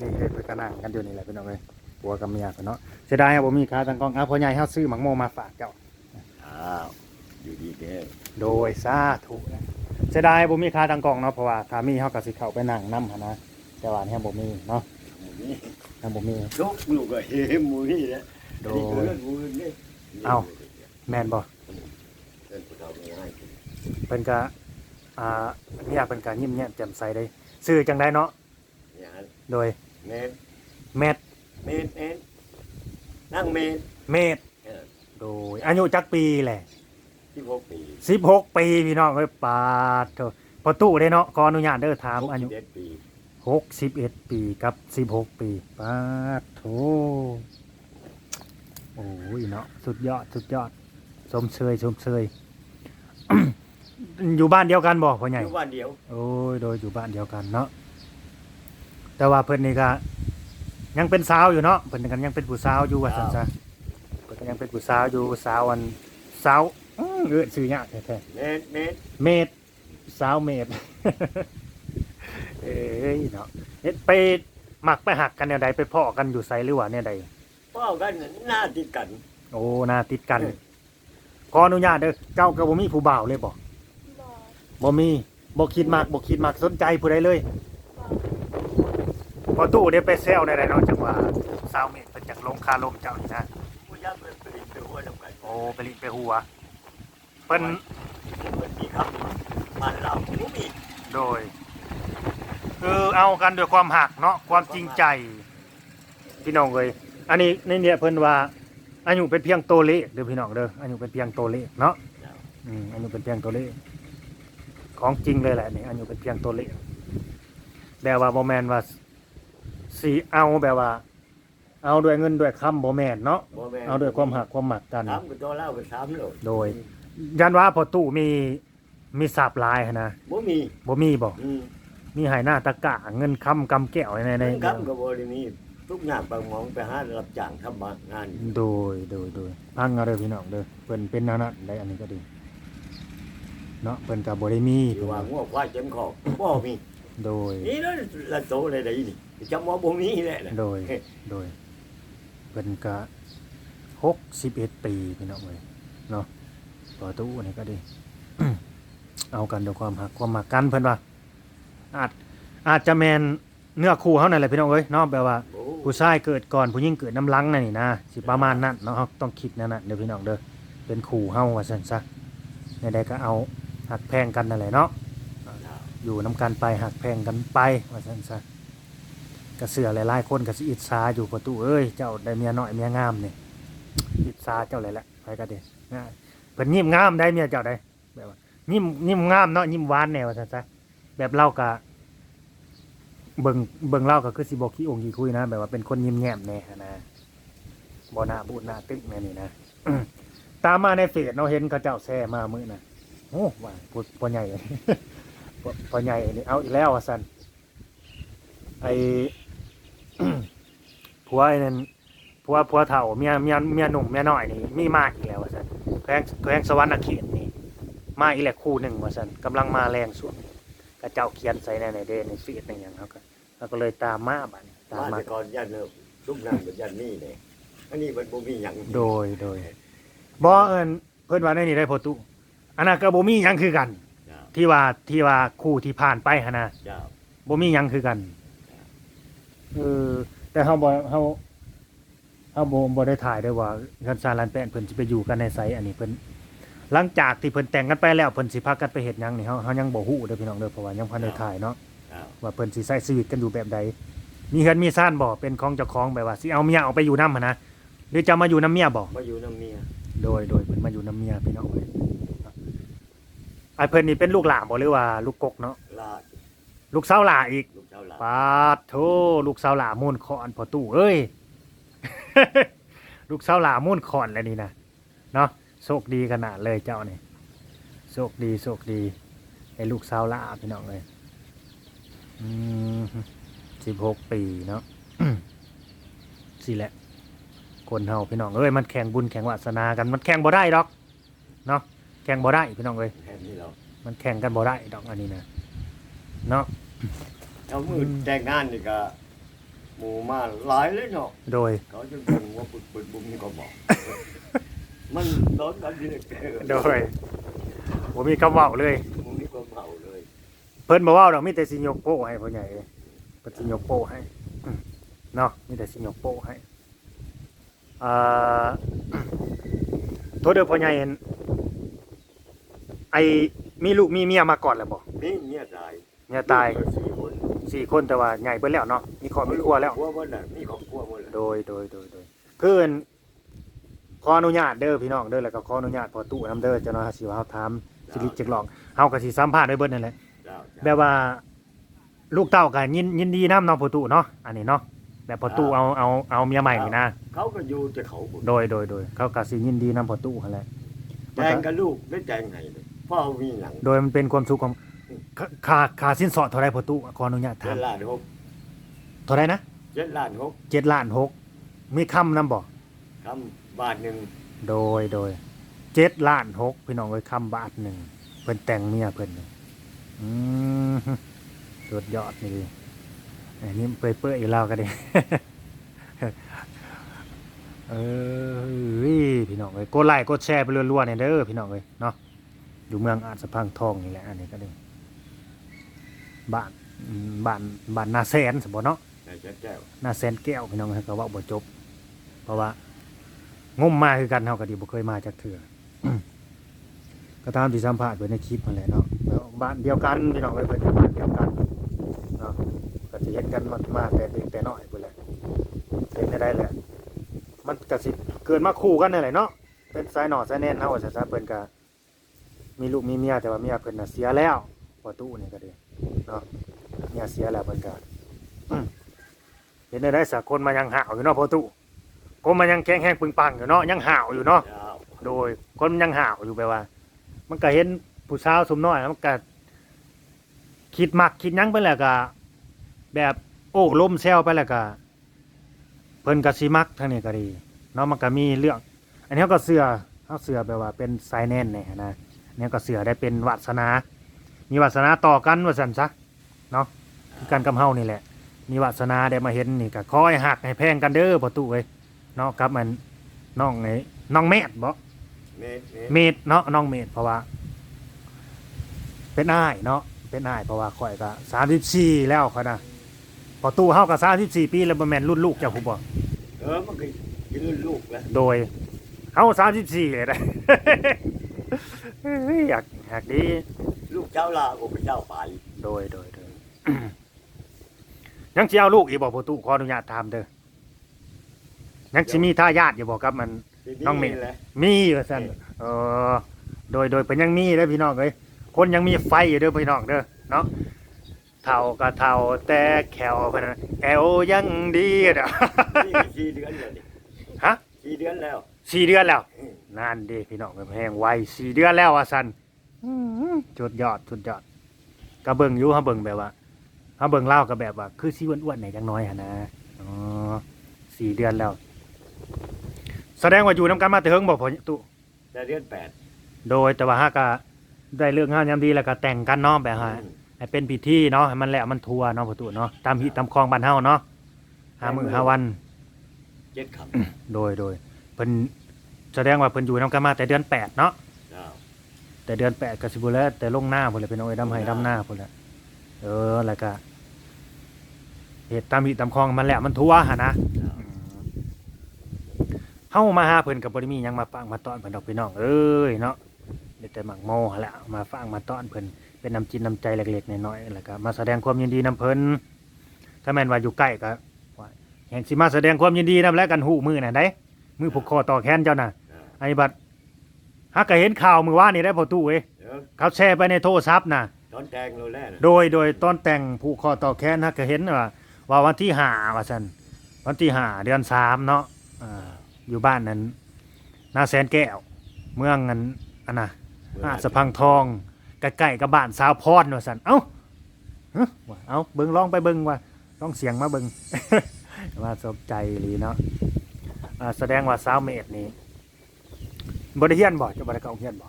นี่เฮ็ดเพิ่นก็นั่งกันอยู่นี่แหละพี่น้องเอ้ยผัวกับเมียเพิ่นเนาะเสียดายบ่มีขาตั้งกล้องเอาพ่อใหญ่เฮาซื้อหมักโมมาฝากเจ้า อ้าวอยู่ดีเด้อโดยสาธุนะเสียดายบ่มีขาตั้งกล้องเนาะเพราะว่าถ้ามีเฮาก็สิเข้าไปนั่งนำหั่นนะแต่ว่าเนี่ยบ่มีเนาะหมูนี่ยังบ่มี ลูกลูกก็เฮ้หมูนี่แหละโดนี่คือยเรื่องหมูนี่เอ้า แม่นบ่เรื่องผู้เฒ่าไม่ง่ายเพิ่นก็อ่าเมียเพิ่นก็ยิ้มแย้มแจ่มใสได้ซื้อจังไดเนาะ เนี่ยฮะโดย เมนเมดเมนเมนนั่งเมนเมดเออโดยอายุจักปีแหละที่หกปี16ปีพี่น้องเอ้ยปาดโถพอตู้เด้เนาะขออนุญาตเด้อถามอายุเจ็ดปี61ปีกับ16ปีปาดโถโอ้ยเนาะสุดยอดสุดยอดชมเชยชมเชย อยู่บ้านเดียวกันบ่พ่อใหญ่อยู่วันเดียว โอ้ยโดยอยู่บ้านเดียวกันเนาะ แต่ว่าเพิ่นนี่ก็ยังเป็นสาวอยู่เนาะเพิ่นกันยังเป็นผู้สาวอยู่ว่าซั่นซะเพิ่นก็ยังเป็นผู้สาวอยู่สาวอันสาวอื้อเอื้อชื่อยากแท้เมนเมนๆเมดสาวเมด เอ้ยเนาะเฮ็ดไปหมักไปหักกันแนวใดไปพ้อกันอยู่ไสหรือว่าแนวใด พ่อกันหน้าติดกัน โอ้หน้าติดกัน เออ ขออนุญาตเด้อ เจ้าก็บ่มีผู้บ่าวเลยบ่บอกบ่มีบ่คิดมากบ่คิดมากสนใจผู้ใดเลยบ อกพอตู้ได้ไปแซวได้เนาะจังหว่าสาวเมฆเป็นจากลงคาลมเจ้านี่นะผู้ยเป็นผลิตเป็นหัวโอ้ไปลิไปหัวเพิ่นเป็นมีครับมันเราผู้มีโดยคือเอากันด้วยความหักเนาะความจริงใจ พี่น้องเอ้ยอันนี้ในเนี่ยเพิ่นว่าอายุเป็นเพียงตัวเลขเด้อพี่น้องเด้ออายุเป็นเพียงตัวเลขเนาะอืมอายุเป็นเพียงตัวเลขของจริงเลยแหละนี่อายุเป็นเพียงตัวเลขแบบว่าบ่แมนว่า สิเอาแบบว่า เอาด้วยเงินด้วยคำบ่แม่นเนาะบ่แม่นเอาด้วยความหักความหมักกันถามกับตัวเล่ากับถามโลดโดย ยันว่าพอตู้มีมีสาบลายหั้นนะบ่มีบ่มีบ่อืมมีหายหน้าตะกะเงินคำกำแก้วในในครับก็บ่ได้มีทุกอย่างบางหมองไปหารับจ้างทำงานโดยโดยโดยพังเอาเด้อพี่น้องเด้อเพิ่นเป็นแนวนั้นได้อันนี้ก็ดีเนาะเพิ่นก็บ่ได้มีอยู่ว่างัวควายเจ็มคอบ่มี โดย นี่แล้วละโตเลยได้นี่ จำว่าบ่มีแหละนะโดย โดยเพิ่นก็61ปีพี่น้องเอ้ยเนาะพอตู้นี่ก็ดี เอากันด้วยความหักความหมักกันเพิ่นว่าอาจอาจจะแมนเนื้อคู่เฮานั่นแหละพี่น้องเอ้ยเนาะแบบว่าโอ้ผู้ชายเกิดก่อนผู้หญิงเกิดน้ำลังนั่นนี่นะสิประมาณนั้นเนาะเราต้องคิดนั่นน่ะเด้อพี่น้องเด้อเป็นขู่เฮาว่าซั่นซะในใดก็เอาหักแพงกันนั่นแหละเนาะอยู่น้กันไปหักแพงกันไปว่าซั่นซะ กระเสือหลายๆคนก็สิอิจฉาอยู่ประตูเอ้ยเจ้าได้เมียน้อยเมียงามนี่อิจฉาเจ้าเลยแหละไปก็เด้นะเพิ่นยิ้มงามได้เมียเจ้าได้แบบว่ายิ้มยิ้มงามเนาะยิ้มหวานแนวว่าซั่นซะแบบเราก็เบิ่งเบิ่งเราก็คือสิบ่ขี้องค์ขี้คุยนะแบบว่าเป็นคนยิ้มแย้มแน่นะบ่หน้าบูดหน้าตึกแม่นี่นะตามมาในเฟซเนาเห็นเขาเจ้าแซ่มามื้อน่ะโอ้ว่าพ่อพ่อใหญ่พ่อพ่อใหญ่นี่เอาอีกแล้วว่าซั่นไอ ผัวไอ้นั่นผัวผัวเฒ่าเมียเมียเมียหนุ่มเมียน้อยนี่มีมาอีกแล้วว่าซั่นแขวงแขวงสวรรค์เขตนี่มาอีกแล้วคู่หนึ่งว่าซั่นกำลังมาแรงสุดกระเจ้าเขียนใส่ในในเดในเฟซในหยังเขาก็เขาก็เลยตามมาบัดนี้ตามมามาแต่ก่อนยันเนอะทุกนั่นเป็นยันนี่เลยอันนี้มันบ่มีหยังโดยโดยบ่เอิ้นเพิ่นว่าในนี่ได้พอตุอันนั้นก็บ่มีหยังคือกัน จ้าที่ว่าที่ว่าคู่ที่ผ่านไปหั่นนะ จ้าบ่มีหยังคือกัน เออ แต่เฮาบ่เฮาเฮาบ่บ่ได้ถ่ายด้วยว่าคันซาลันแป้นเพิ่นสิไปอยู่กันในไสอันนี้เพิ่นหลังจากที่เพิ่นแต่งกันไปแล้วเพิ่นสิพากันไปเฮ็ดหยังนี่เฮาเฮายังบ่ฮู้เด้อพี่น้องเด้อเพราะว่ายังพันได้ถ่ายเนาะจ้าว่าเพิ่นสิใช้ชีวิตกันอยู่แบบใดมีเฮือนมีซ่านบ่เป็นของเจ้าของแบบว่าสิเอาเมียออกไปอยู่นำหั่นนะหรือจะมาอยู่นํเมียบ่มาอยู่น้ำเมียโดยโดยเพิ่นมาอยู่นํเมียพี่น้องเอ้ยไอ้เพิ่นนี่เป็นลูกหลานบ่หรือว่าลูกกกเนาะลาด ลูกสาวหลาอีกลูกเจ้าลาดปาดโธลูกสาวหลามูนคอนพอตู้เอ้ย ลูกสาวหลามูนคอนแล้วนี่นะเนาะโชคดีขนาดเลยเจ้านี่โชคดีโชคดีไอ้ลูกสาวหลาพี่น้องเลยอืมสิบหกปีเนาะ สิแหละ คนเฮาพี่น้องเอ้ยมันแข่งบุญแข่งวาสนากันมันแข่งบ่ได้ดอกเนาะแข่งบ่ได้พี่น้องเอ้ยแทนที่เรามันแข่งกันบ่ได้ดอกอันนี้นะเนาะ เอามือแต่งงานนี่ก็หมู่มาหลายเลยเนาะโดย เขาจะเป็นว่าปุดปุดบุ้มนี่ก็บอก มันโดนกันที่เด็กแก่โดยบ่มีคำเว้าเลยมึงนี่ก็เมาเลยเพิ่นบ่เว้าดอกมีแต่สิยกโป้ให้พ่อใหญ่เอ้ยเพิ่นสิยกโป้ให้อืมเนาะมีแต่สิยกโป้ให้อ่า โทษเด้อพ่อใหญ่เห็นไอ้มีลูกมีเมียมาก่อนแล้วบ่นี่เมียตาย เมียตายลูกก็สี่คนสี่คนแต่ว่าใหญ่เบิดแล้วเนาะมีครอบมีครัวแล้ว ครัวหมดน่ะมีครอบครัวหมดเลยโดยโดยโดยโดยเพื่อนขออนุญาตเด้อพี่น้องเด้อแล้วก็ขออนุญาตพอตู้น้ำเด้อเจ้าน้อยสิว่าเฮาถามสิริจักหลอกเฮาก็สิสัมภาษณ์ไว้เบิดนั่นแหละเจ้าแบบว่า ลูกเต้าก็ยินยินดีนํน้องพอตู้เนาะอันนี้เนาะแบบพอตู้เอาเอาเอาเมียใหม่นี่นะเขาก็อยู่จะเขาบุญโดยโดยโดยเขาก็สิยินดีนํพอตู้หั่นแหละแจงกับลูกได้แจงให้เลยพ่อมีหยังโดยมันเป็นความสุขของ ค่าค่าค่าสินสอดเท่าไรพอตู้ขออนุญาตเจ็ถามดล้านหกเท่าไรนะเจ็ดล้านหก7ล้านหกมีคำนํบ่คำบาทหนึ่งโดยโดยเจ็ดล้านหกพี่น้องเอ้ยคำบาทหนึ่งเพิ่นแต่งเมียเพิ่นนี่อืมสุดยอดนี่ดิอันนี้เปื่อยเปื่อยๆอีกแล้วก็ดิเออเฮ้ยพี่น้องเอ้ยกดไลค์กดแชร์ไปรัวๆเนี่ยเด้อพี่น้องเอ้ยเนาะอยู่เมืองอาจสะพังทองนี่แหละอันนี้ก็ดิ บ้านอืมบ้านบ้านนาแสนสมบ่เนาะในเจ็ดแก้วหน้าแสนแก้วพี่น้องให้ก็เว่าบ่จบ เพราะว่างมมาคือกันเฮาก็ดีบ่เคยมาจากเถื่อ ก็ตามที่สัมภาษณ์ไว้ในคลิปนั่นแหละเนาะแล้วบ้านเดียวกันพี่น้องเอ้ยเพิ่นก็บ้านเดียวกันเนาะก็สิเฮ็ดกันมามาแต่เด็กแต่น้อยพุ่นแหละเป็นได้แหละ มันก็สิเกิดมาคู่กันนั่นแหละเนาะเป็นสายหนอสายแน่นเฮาว่าซั่นซะเพิ่นก็มีลูกมีเมียแต่ว่าเมียเพิ่นน่ะเสียแล้ว พอตู้นี่ก็ดีเนาะเมียเสียแล้วเพิ่นก็เห็นได้ได้สักคนมายังห่าวอยู่เนาะพอตู้คนมันยังแข็งแห้งปึงปังอยู่เนาะยังห่าวอยู่เนาะเจ้าโดยคนมันยังห่าวอยู่แปลว่า มันก็เห็นผู้สาวสมน้อยแล้วมันก็คิดมักคิดหยั้งไปแล้วก็แบบโอ้ล้มแซวไปแล้วก็เพิ่นก็สิมักทางนี้ก็ดีเนาะมันก็มีเรื่อง อันนี้เขาก็เสือเขาเสือแปลว่าเป็นสายแน่นเนี่ยนะอันนี้ก็เสือได้เป็นวาสนา มีวาสนาต่อกันว่าสันซะเนาะคือกันกับเฮานี่แหละ มีวาสนาได้มาเห็นนี่ก็คอยหักให้แพงกันเด้อประตูเอ้ยเนาะครับมันน้องไอ้น้องเมดบ่เมตรเมตรเมดเนาะน้องเมดเพราะว่า เป็นอ้ายเนาะเป็นอ้ายเพราะว่าข่อยก็สามสิบสี่แล้วเขานะพอตู้เฮาก็สามสิบสี่ปีแล้วบ่แม่นรุ่นลูกเจ้าผู้บ่เออมันก็ยืนลูกแล้วโดยเฮาสามสิบสี่เลยนะเฮ้ยอยากอยากดีลูก เจ้าลาโอ้พระเจ้าไปโดยโดยโดย ยังสิเอาลูกอีกบ่ประตูขออนุญาตถามเด้อยังสิมีทายาทอยู่บ่ครับมัน น้องเมฆแหละมีว่าซั่นเออโดยโดยเป็นยังมีเด้อพี่น้องเอ้ยคนยังมีไฟอยู่เด้อพี่น้องเด้อเนาะเท่าก็เท่าแต่แขวเพิ่นน่ะแอวยังดีเด้อ นี่สี่เดือนแล้วนี่ฮะ สี่เดือนแล้ว สี่เดือนแล้วอืมนั่นเด้พี่น้องแพงไวสี่เดือนแล้วว่าซั่นอื้อหือ จุดยอดจุดยอดก็เบิ่งอยู่เฮาเบิ่งแบบว่าเฮาเบิ่งเล่าวก็แบบว่า คือสิอ้วนๆหน่อยจังน้อยหั่นนะอ๋อสี่เดือนแล้ว แสดงว่าอยู่นํกันมาแต่เฮิงบ่พอตุแต่เดือนแปดโดยแต่ว่าฮาก็ได้เลือกงานยามดีแล้วก็แต่งกันเนาะแบบฮะอืมให้เป็นพิธีเนาะให้มันแหละมันทัวเนาะประตูเนาะตามฮิตตามคลองบ้านเฮาเนาะหามือหาวันเจ็ดคโดยโดยเพิ่นแสดงว่าเพิ่นอยู่นํกันมาแต่เดือนแปดเนาะำเจ้า แต่เดือนแปดก็สิบ่แล้วแต่ลงหน้าพุ่นแหละเป็นเอาไว้ดำให้ดำหน้าพุ่นแหละเออแล้วก็เหตุตามฮิตตามคลองมันแหละมันทัวหะนะเจ้าอืมเฮามาหาเพิ่นก็บ่ได้มีหยังมาฟังมาต้อนเพิ่นดอกพี่น้องเอ้ยเนาะได้แต่หมักโมหั่นแหละมาฟังมาต้อนเพิ่นเป็นน้ำจิตน้ำใจเล็กๆน้อยๆแล้วก็มาแสดงความยินดีนํเพิ่นถ้าแม่นว่าอยู่ใกล้ก็ว่าแห่งสิมาแสดงความยินดีนํแล้วกันหูมือน่ะได้มือผูกคอต่อแขนเจ้าน่ะเจ้าไอ้บัด ฮักก็เห็นข่าวมือว่านนี่ได้พอตู้เอ้ยเดี๋ยวเขาแชร์ไปในโทรศัพท์น่ะตอนแตงเราแล้วนะโดยโดยตอนแต่งผูกคอต่อแขนฮักก็เห็นว่าว่าวันที่ห้าว่าซั่นวันที่ห้าเดือนสามเนาะอ่าอยู่บ้านนั้นนาแสนแก้ว เมืองนั้นอันน่ะอาจสะพังทองใกล้ๆกับบ้านสาวพรว่าสันเอ้าฮะว่าเอ้าเบิ่งลองไปเบิ่งว่าลองเสียงมาเบิ่งว่าสนใจหรือเนาะอ่าแสดงว่าสาวเมดนี่ บ่ได้เฮียนบ่จะบ่ได้เข้าเฮียนบ่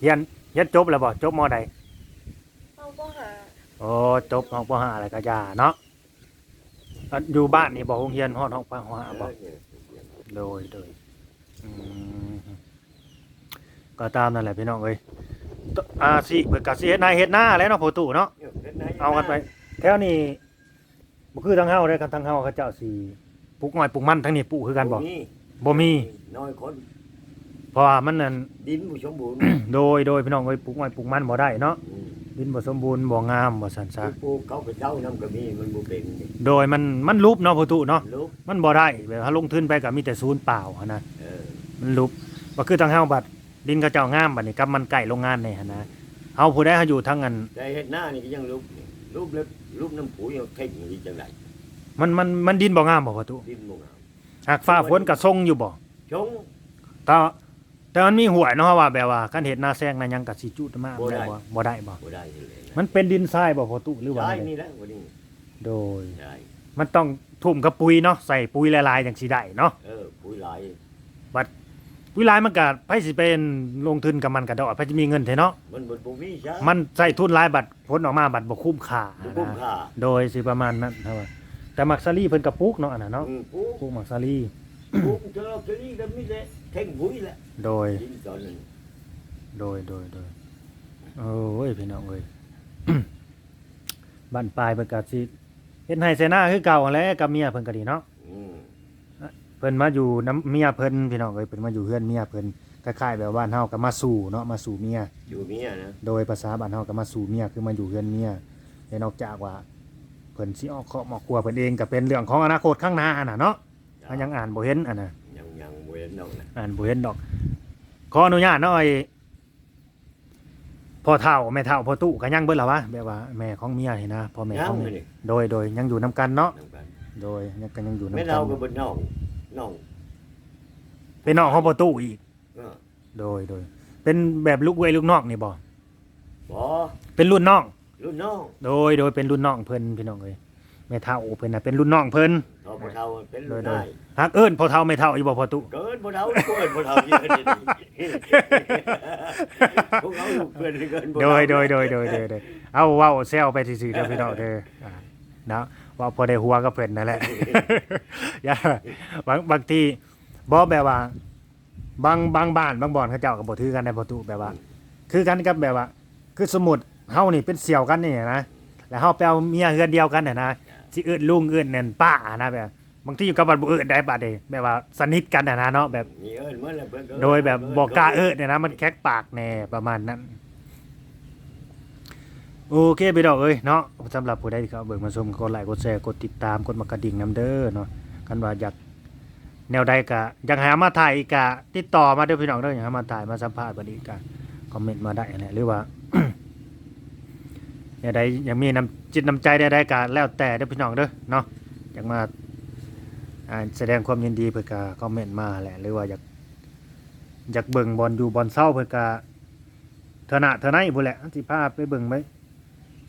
เฮียนเฮียนจบแล้วบ่จบมอใดเอาก็หาโอ้จบมปห้าแล้วก็ยาเนาะอันอยู่บ้านนี่บ่โรงเรียนฮอดห้องปางหัวบ่เออโดยโดยอืมก็ตามนั่นแหละพี่น้องเอ้ยตอาสิเปิดกะสิเฮ็ดนาเฮ็ดหน้าแล้วเนาะโพตู้เนาะเนี่ยฮ็ดไหเอากันไปแถวนี้บ่คือทางเฮาเด้อกันทางเฮาเขาเจ้าสิปลูกอ้อยปลูกมันทั้งนี้ปลูกคือกันบ่มีบ่มีน้อยคน เพราะว่ามันนั่นดินบ่สมบูรณ์โดยโดยพี่น้องเอ้ยปลูกอ้อยปลูกมันบ่ได้เนาะอืมดินบ่สมบูรณ์บ่งามบ่ซั่นซะปลูกเขาไปเจ้าน้ำก็มีมันบ่เป็นนี่โดยมันมันลุบเนาะโพตู้เนาะลูกมันบ่ได้แบบถ้าลงทุนไปก็มีแต่ศูนย์เปล่าหั้นนะเออมันลุบว่าคือทางเฮาบัดดินเขาเจ้างามบัดนี้กับมันใกล้โรงงานนี่หั่นนะเฮาผู้ใดเฮาอยู่ทางอันแต่เฮ็ดหน้านี่ก็ยังลูกนี่ลูกเล็กลูกน้ำปุ๋ยเอาเท่งนี่จังได๋มันมันมันดินบ่งามบ่พ่อตุดินบ่งามหากฟ้าฝนก็ทรงอยู่บ่ชงแต่ แต่มันมีหวยเนาะว่าแบบว่าคันเฮ็ดนาแซงนาหยังก็สิจุดมาบ่ได้ได้ บ่บ่ได้บ่บ่ได้เลยมันเป็นดินทรายบ่พ่อตุหรือว่าใช่ไงนี่แหละวันนี้โดย ใช่มันต้องทุ่มกับปุ๋ยเนาะใส่ปุ๋ยละลายจังสิได้เนาะเออปุ๋ยหลายปุ๋ยลายมันก็ไผสิเป็นลงทุนกับมันก็ดอกไผสิมีเงินแท้เนาะมันบ่บ่มีจ้ะมันใส่ทุนหลายบัดผลออกมาบัดบ่คุ้มค่าบ่คุ้มนะค่าโดยสิประมาณนั้นครับว่าแต่มักซารีเพิ่นก็ปลูกเนาะอันนั้นเนาะอืมปลูกปลูกมักซารีปลูกเจอเจอนี่ก็มีแต่ เท่งปุ๋ยแหละโดย ดินตอนนั้นโดยโดยโดยโอ้ยพี่น้องเอ้ย บ้านปลายเพิ่นก็สิเฮ็ดให้เสนาคือเก่าหั่นแหล้วกับเมียเพิ่นก็ดีเนาะ อืมเพิ่นมาอยู่น้ำเมียเพิ่นพี่น้องเอ้ยเพิ่นมาอยู่เฮือนเมียเพิ่นคล้ายๆแบบบ้านเฮาก็มาสู่เนาะมาสู่เมีย อยู่เมียนะโดยภาษาบ้านเฮาก็มาสู่เมียคือมาอยู่เฮือนเมียแต่นอกจากว่าเพิ่นสิออกเคาะหมอกครัวเพิ่นเองก็เป็นเรื่องของอนาคตข้างหน้าอันน่ะเนาะมันยังอ่านบ่เห็นอันน่ะยังยังบ่ เห็นดอกนะอ่านบ่เห็นดอก ขออนุญาตหน่อยพ่อเฒ่าแม่เฒ่าพ่อตู้ก็ยังเบิดล่ะวะแบบว่าแม่ของเมียนี่นะพ่อแม่ยัขงองเลเมียยนี่โดยโดยยังอยู่นํกันเนาะนำกันโดยยังก็ยังอยู่นํแม่กัเรานก็บ่น้องน้องเป็นน้องของพ่อตู้อีก เออโดยโดย เป็นแบบลูกเวยลูกน้องนี่บ่บ่เป็นรุ่นน้องรุ่นน้องโดยโดยเป็นรุ่นน้องเพิ่นพี่น้องเอ้ย แม่เฒ่าเพิ่นน่ะเป็นรุ่นน้องเพิ่นเท่าบ่เท่าเป็นโดรุ่ยนโดยนายฮักเอิ้นพ่อเฒ่าแม่เฒ่าอยู่บ่พ่อตู้เกินบ่เท่าเกินบ่เท่าเยอะนี่พวกเขาลูกเพื่อนเกินบ่โดเท่ายโดยโดยโดยโดยโดยเอาเว้าแซวไปซื่อๆเด้อพี่น้องเด้ออ่าเนาะว่าพอได้หัวก็เพิ่นนั่นแหละ อย่าบางบางทีบ่แบบว่า บางบางบ้านบางบ่อนเขาเจ้าก็บ่ถือกันในประตูแบบว่า คือกันกับแบบว่า คือสมมุติเฮานี่เป็นเสี่ยวกันนี่นะแล้วเฮาไปเอาเมียเฮือนเดียวกันน่ะนะ สิเอิ้นลุงเอิ้นนั่นป้านะแบบบางทีอยู่กับบัดบ่เอิ้นได้บัดเด้แบบว่าสนิทกันน่ะนะเนาะแบบมีเอิ้นเมื่อแล้วเพิ่นก็โดยแบบบอกกล้าเอิ้นเนี่ยนะมันแคกปากแน่ประมาณนั้น โอเคพี่ดอกเอ้ยเนาะสำหรับผู้ใดที่เขาเบิ่งมาชมกดไลค์กดแชร์กดติดตามกดมากระดิ่งนํเด้อเนาะกันว่าอยากแนวใดก็อยากให้เอามาถ่ายอีกก็ติดต่อมาเด้อพี่น้องเด้ออยากให้มาถ่ายมาสัมภาษณ์บัดนี้ก็คอมเมนต์มาได้แหละหรือว่า แนวใดอยากมีน้ำจิตน้ำใจใดๆก็แล้วแต่เด้อพี่น้องเด้อเนาะอยากมาอ่าแสดงความยินดีเพิ่นก็คอมเมนต์มาแหละหรือว่าอยากอยากเบิ่งบอลอยู่บอลเศร้าเพิ่นก็เถอะนะเถอะไหนพุ่นแหละสิพาไปเบิ่งไหม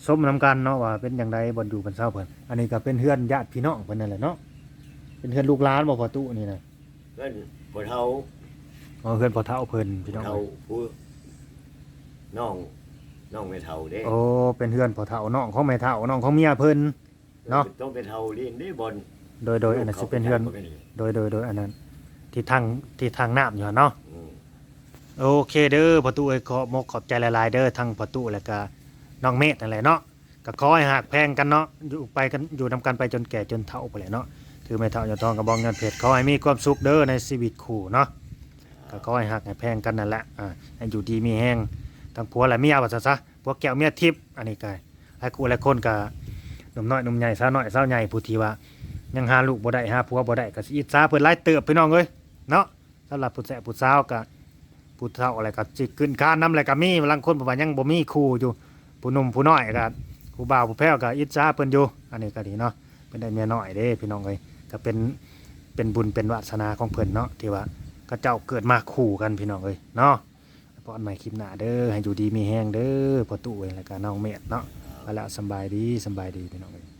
สมนำกันเนาะว่าเป็นอย่างไรบอลอยู่บอลเศร้าเพิ่นอันนี้ก็เป็นเฮือนญาติพี่น้องเพิ่นนั่นแหละเนาะเป็นเฮือนลูกหลานบ่พอตู้นี่นะเพิ่นบ่เท่าอ๋อเฮือนพ่อเฒ่าเพิ่นพี่น้องเท่าเอ้ยผู้น้อง น้องไม่เท่าเด้โอ้เป็นเฮือนพ่อเฒ่าน้องของแม่เฒ่าน้องของเมียเพิ่น เนาะ ต้องเป็นเท่าเรียนได้บอลโดยโดยอันนั้นสิเป็นเฮือน โดยโดยโดยอันนั้น ที่ทางที่ทางน้ำอยู่หั่นเนาะ อืมโอเคเด้อพ่อตู้เอ้ยขอบมกขอบใจหลายๆเด้อทั้งพ่อตู้แล้วก็น้องเมธนั่นแหละเนาะก็ขอให้หักแพงกันเนาะอยู่ไปกันอยู่นำกันไปจนแก่จนเฒ่าไปแหละเนาะถือไม่เฒ่าอย่าทองกระบองเงินเพชรขอให้มีความสุขเด้อในชีวิตคู่เนาะก็ขอให้หักให้แพงกันนั่นแหละอ่าให้อยู่ดีมีแห้ง ทั้งผัวและเมียว่าซะซะผัวแก้วเมียทิพย์อันนี้ก็หลายคู่หลายคนก็หนุ่มน้อยหนุ่มใหญ่สาวน้อยสาวใหญ่ผู้ที่ว่ายังหาลูกบ่ได้หาผัวบ่ได้ก็สิอิจฉาเพิ่นหลายเติบพี่น้องเอ้ยเนาะสำหรับผู้แสผู้สาวก็ผู้เฒ่าอะไรก็จิขึ้นคานน้ำอะไรก็มีบางคนบอกว่ายังบ่มีครูอยู่ผู้หนุ่มผู้น้อยก็ผู้บ่าวผู้แพ้วก็อิจฉาเพิ่นอยู่อันนี้ก็ดีเนาะเป็นได้เมียน้อยเด้พี่น้องเอ้ยก็เป็นเป็นบุญเป็นวาสนาของเพิ่นเนาะที่ว่าก็เจ้าเกิดมาคู่กันพี่น้องเอ้ยเนาะ พออันใหม่คลิปหน้าเด้อให้อยู่ดีมีแห้งเด้อพ่อตู่เองแล้วก็น้องเมดเนาะไปละสบายดีสบายดีพี่น้องเอง